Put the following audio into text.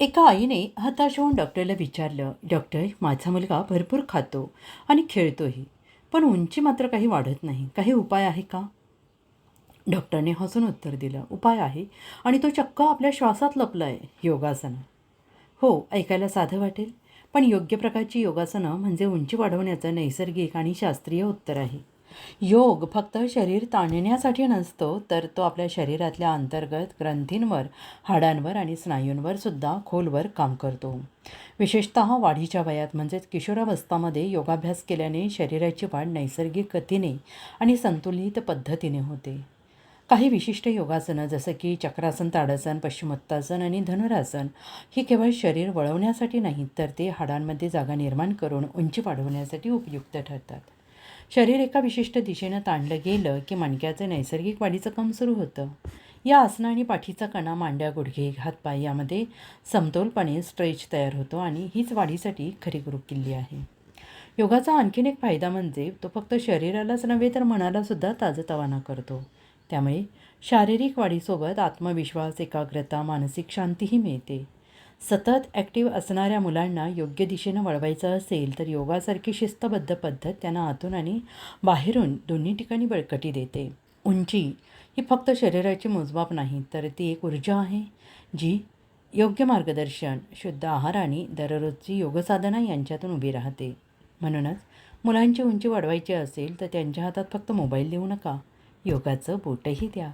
एका आईने हताश होऊन डॉक्टरला विचारलं डॉक्टर माझा मुलगा भरपूर खातो आणि खेळतोही पण उंची मात्र काही वाढत नाही. काही उपाय आहे का? डॉक्टरने हसून उत्तर दिलं उपाय आहे आणि तो चक्क आपल्या श्वासात लपला आहे योगासनं. हो ऐकायला साधं वाटेल पण योग्य प्रकारची योगासनं म्हणजे उंची वाढवण्याचं नैसर्गिक आणि शास्त्रीय उत्तर आहे. योग फक्त शरीर ताणण्यासाठी नसतो तर तो आपल्या शरीरातल्या अंतर्गत ग्रंथींवर हाडांवर आणि स्नायूंवर सुद्धा खोलवर काम करतो. विशेषत वाढीच्या वयात म्हणजेच किशोरावस्थामध्ये योगाभ्यास केल्याने शरीराची वाढ नैसर्गिक गतीने आणि संतुलित पद्धतीने होते. काही विशिष्ट योगासनं जसं की चक्रासन ताडासन पश्चिमोत्तासन आणि धनुरासन ही केवळ शरीर वळवण्यासाठी नाहीत तर ते हाडांमध्ये जागा निर्माण करून उंची वाढवण्यासाठी उपयुक्त ठरतात. शरीर एका विशिष्ट दिशेनं ताणलं गेलं की मणक्याचं नैसर्गिक वाढीचं काम सुरू होतं. या आसनं आणि पाठीचा कणा मांड्या गुडघे हातपाय यामध्ये समतोलपणे स्ट्रेच तयार होतो आणि हीच वाढीसाठी खरी गुरुकिल्ली आहे. योगाचा आणखीन एक फायदा म्हणजे तो फक्त शरीरालाच नव्हे तर मनालासुद्धा ताजतवाना करतो. त्यामुळे शारीरिक वाढीसोबत आत्मविश्वास एकाग्रता मानसिक शांतीही मिळते. सतत ॲक्टिव्ह असणाऱ्या मुलांना योग्य दिशेनं वळवायचं असेल तर योगासारखी शिस्तबद्ध पद्धत त्यांना आतून आणि बाहेरून दोन्ही ठिकाणी बळकटी देते. उंची ही फक्त शरीराची मोजमाप नाही तर ती एक ऊर्जा आहे जी योग्य मार्गदर्शन शुद्ध आहार आणि दररोजची योगसाधना यांच्यातून उभी राहते. म्हणूनच मुलांची उंची वाढवायची असेल तर त्यांच्या हातात फक्त मोबाईल देऊ नका. योगाचं बोटही द्या.